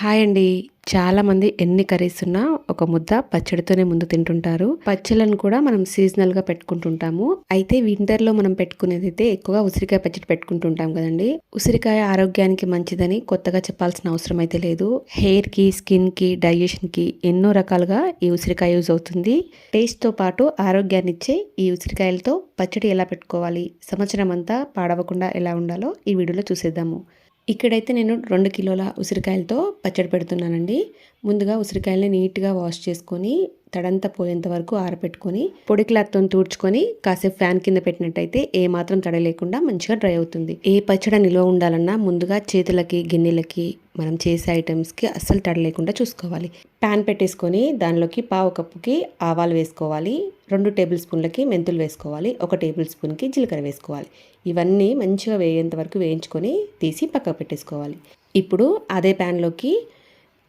Hi అండి. చాలా మంది ఎన్ని కర్రీస్ ఉన్నా ఒక ముద్ద పచ్చడితోనే ముందు తింటుంటారు. పచ్చళ్ళను కూడా మనం సీజనల్గా పెట్టుకుంటుంటాము. అయితే వింటర్లో మనం పెట్టుకునేది అయితే ఎక్కువగా ఉసిరికాయ పచ్చడి పెట్టుకుంటుంటాం కదండి. ఉసిరికాయ ఆరోగ్యానికి మంచిదని కొత్తగా చెప్పాల్సిన అవసరం అయితే లేదు. హెయిర్కి స్కిన్కి డైజెషన్కి ఎన్నో రకాలుగా ఈ ఉసిరికాయ యూజ్ అవుతుంది. టేస్ట్తో పాటు ఆరోగ్యాన్ని ఇచ్చే ఈ ఉసిరికాయలతో పచ్చడి ఎలా పెట్టుకోవాలి సంవత్సరం అంతా పాడవకుండా ఎలా ఉండాలో ఈ వీడియోలో చూసేద్దాము. ఇక్కడైతే నేను రెండు కిలోల ఉసిరికాయలతో పచ్చడి పెడుతున్నానండి. ముందుగా ఉసిరికాయలని నీట్గా వాష్ చేసుకొని తడంతా పోయేంత వరకు ఆరపెట్టుకొని పొడి క్లాత్తో తూడ్చుకొని కాసేపు ఫ్యాన్ కింద పెట్టినట్టయితే ఏ మాత్రం తడ లేకుండా మంచిగా డ్రై అవుతుంది. ఏ పచ్చడి నిల్వ ఉండాలన్నా ముందుగా చేతులకి గిన్నెలకి మనం చేసే ఐటమ్స్కి అస్సలు తడ లేకుండా చూసుకోవాలి. ప్యాన్ పెట్టేసుకొని దానిలోకి పావు కప్పుకి ఆవాలు వేసుకోవాలి. రెండు టేబుల్ స్పూన్లకి మెంతులు వేసుకోవాలి. ఒక టేబుల్ స్పూన్కి జీలకర్ర వేసుకోవాలి. ఇవన్నీ మంచిగా వేయేంత వరకు వేయించుకొని తీసి పక్కకు పెట్టేసుకోవాలి. ఇప్పుడు అదే ప్యాన్లోకి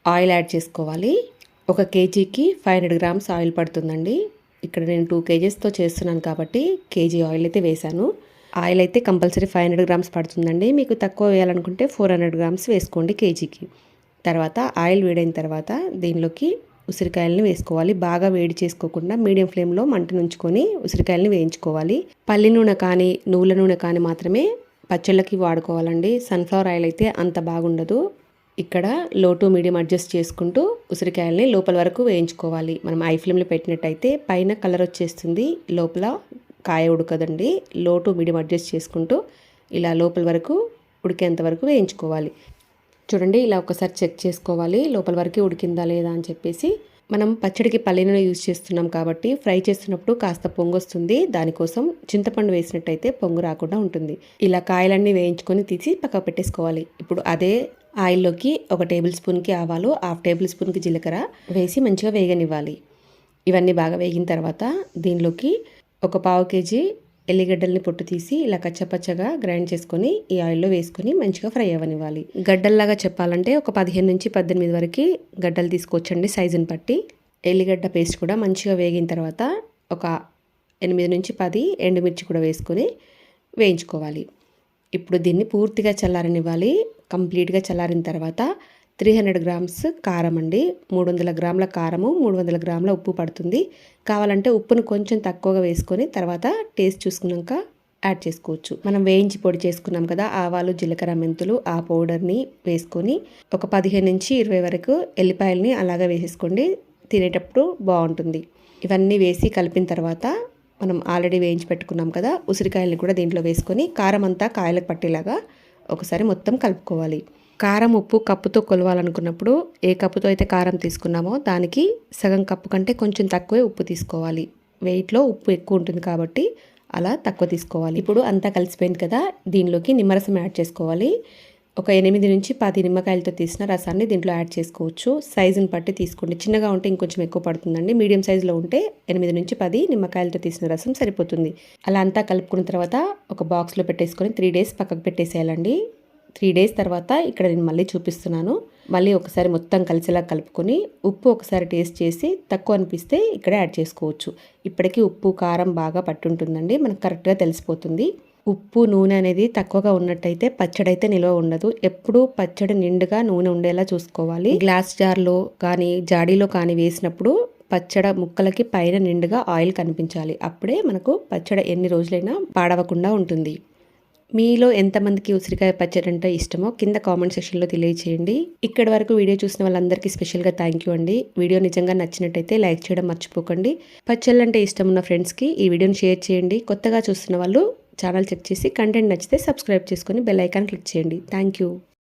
ఆయిల్ యాడ్ చేసుకోవాలి. ఒక కేజీకి ఫైవ్ హండ్రెడ్ గ్రామ్స్ ఆయిల్ పడుతుందండి. ఇక్కడ నేను టూ కేజీస్తో చేస్తున్నాను కాబట్టి కేజీ ఆయిల్ అయితే వేశాను. ఆయిల్ అయితే కంపల్సరీ ఫైవ్ హండ్రెడ్ గ్రామ్స్ పడుతుందండి. మీకు తక్కువ వేయాలనుకుంటే ఫోర్ హండ్రెడ్ గ్రామ్స్ వేసుకోండి కేజీకి. తర్వాత ఆయిల్ వేడైన తర్వాత దీనిలోకి ఉసిరికాయలని వేసుకోవాలి. బాగా వేడి చేసుకోకుండా మీడియం ఫ్లేమ్లో మంట ఉంచుకొని ఉసిరికాయలని వేయించుకోవాలి. పల్లి నూనె కానీ నువ్వుల నూనె కానీ మాత్రమే పచ్చళ్ళకి వాడుకోవాలండి. సన్ఫ్లవర్ ఆయిల్ అయితే అంత బాగుండదు. ఇక్కడ లో టు మీడియం అడ్జస్ట్ చేసుకుంటూ ఉసిరికాయల్ని లోపల వరకు వేయించుకోవాలి. మనం ఐ ఫ్లేమ్లో పెట్టినట్టయితే పైన కలర్ వచ్చేస్తుంది. లోపల కాయ ఉడకదండి. లో టు మీడియం అడ్జస్ట్ చేసుకుంటూ ఇలా లోపల వరకు ఉడికేంత వరకు వేయించుకోవాలి. చూడండి ఇలా ఒకసారి చెక్ చేసుకోవాలి. లోపల వరకు ఉడికిందా లేదా అని చెప్పేసి. మనం పచ్చడికి పల్లీనూనె యూజ్ చేస్తున్నాం కాబట్టి ఫ్రై చేస్తున్నప్పుడు కాస్త పొంగు వస్తుంది. దానికోసం చింతపండు వేసినట్టయితే పొంగు రాకుండా ఉంటుంది. ఇలా కాయలన్నీ వేయించుకొని తీసి పక్క పెట్టేసుకోవాలి. ఇప్పుడు అదే ఆయిల్లోకి ఒక టేబుల్ స్పూన్కి ఆవాలు హాఫ్ టేబుల్ స్పూన్కి జీలకర్ర వేసి మంచిగా వేగనివ్వాలి. ఇవన్నీ బాగా వేగిన తర్వాత దీనిలోకి ఒక పావు కేజీ ఎల్లిగడ్డల్ని పొట్టు తీసి ఇలా కచ్చపచ్చగా గ్రైండ్ చేసుకొని ఈ ఆయిల్లో వేసుకొని మంచిగా ఫ్రై అవ్వనివ్వాలి. గడ్డల్లాగా చెప్పాలంటే ఒక పదిహేను నుంచి పద్దెనిమిది వరకు గడ్డలు తీసుకొచ్చండి సైజుని బట్టి. ఎల్లిగడ్డ పేస్ట్ కూడా మంచిగా వేగిన తర్వాత ఒక ఎనిమిది నుంచి పది ఎండుమిర్చి కూడా వేసుకొని వేయించుకోవాలి. ఇప్పుడు దీన్ని పూర్తిగా చల్లారనివ్వాలి. కంప్లీట్గా చల్లారిన తర్వాత త్రీ హండ్రెడ్ గ్రామ్స్ కారం అండి. మూడు వందల గ్రాముల కారము మూడు వందల గ్రాముల ఉప్పు పడుతుంది. కావాలంటే ఉప్పును కొంచెం తక్కువగా వేసుకొని తర్వాత టేస్ట్ చూసుకున్నాక యాడ్ చేసుకోవచ్చు. మనం వేయించి పొడి చేసుకున్నాం కదా ఆవాలు జీలకర్ర మెంతులు ఆ పౌడర్ని వేసుకొని ఒక పదిహేను నుంచి ఇరవై వరకు ఎల్లిపాయలని అలాగే వేసేసుకోండి. తినేటప్పుడు బాగుంటుంది. ఇవన్నీ వేసి కలిపిన తర్వాత మనం ఆల్రెడీ వేయించి పెట్టుకున్నాం కదా ఉసిరికాయలని కూడా దీంట్లో వేసుకొని కారం అంతా కాయలకు పట్టేలాగా ఒకసారి మొత్తం కలుపుకోవాలి. కారం ఉప్పు కప్పుతో కొలవాలనుకున్నప్పుడు ఏ కప్పుతో అయితే కారం తీసుకున్నామో దానికి సగం కప్పు కంటే కొంచెం తక్కువే ఉప్పు తీసుకోవాలి. వెయిట్లో ఉప్పు ఎక్కువ ఉంటుంది కాబట్టి అలా తక్కువ తీసుకోవాలి. ఇప్పుడు అంతా కలిసిపోయింది కదా దీనిలోకి నిమ్మరసం యాడ్ చేసుకోవాలి. ఒక ఎనిమిది నుంచి పది నిమ్మకాయలతో తీసిన రసాన్ని దీంట్లో యాడ్ చేసుకోవచ్చు. సైజుని బట్టి తీసుకోండి. చిన్నగా ఉంటే ఇంకొంచెం ఎక్కువ పడుతుందండి. మీడియం సైజులో ఉంటే ఎనిమిది నుంచి పది నిమ్మకాయలతో తీసిన రసం సరిపోతుంది. అలా అంతా కలుపుకున్న తర్వాత ఒక బాక్స్లో పెట్టేసుకొని త్రీ డేస్ పక్కకు పెట్టేసేయాలండి. త్రీ డేస్ తర్వాత ఇక్కడ నేను మళ్ళీ చూపిస్తున్నాను. మళ్ళీ ఒకసారి మొత్తం కలిసేలా కలుపుకొని ఉప్పు ఒకసారి టేస్ట్ చేసి తక్కువ అనిపిస్తే ఇక్కడ యాడ్ చేసుకోవచ్చు. ఇప్పటికీ ఉప్పు కారం బాగా పట్టుంటుందండి. మనకు కరెక్ట్గా తెలిసిపోతుంది. ఉప్పు నూనె అనేది తక్కువగా ఉన్నట్టయితే పచ్చడి అయితే నిల్వ ఉండదు. ఎప్పుడు పచ్చడి నిండుగా నూనె ఉండేలా చూసుకోవాలి. గ్లాస్ జార్లో కానీ జాడీలో కానీ వేసినప్పుడు పచ్చడ ముక్కలకి పైన నిండుగా ఆయిల్ కనిపించాలి. అప్పుడే మనకు పచ్చడి ఎన్ని రోజులైనా పాడవకుండా ఉంటుంది. మీలో ఎంతమందికి ఉసిరికాయ పచ్చడి అంటే ఇష్టమో కింద కామెంట్ సెక్షన్లో తెలియచేయండి. ఇక్కడి వరకు వీడియో చూసిన వాళ్ళందరికీ స్పెషల్గా థ్యాంక్ యూ అండి. వీడియో నిజంగా నచ్చినట్టయితే లైక్ చేయడం మర్చిపోకండి. పచ్చళ్ళు అంటే ఇష్టం ఉన్న ఫ్రెండ్స్కి ఈ వీడియోని షేర్ చేయండి. కొత్తగా చూస్తున్న వాళ్ళు ఛానల్ చెక్ చేసి కంటెంట్ నచ్చితే సబ్స్క్రైబ్ చేసుకొని బెల్ ఐకాన్ క్లిక్ చేయండి. Thank you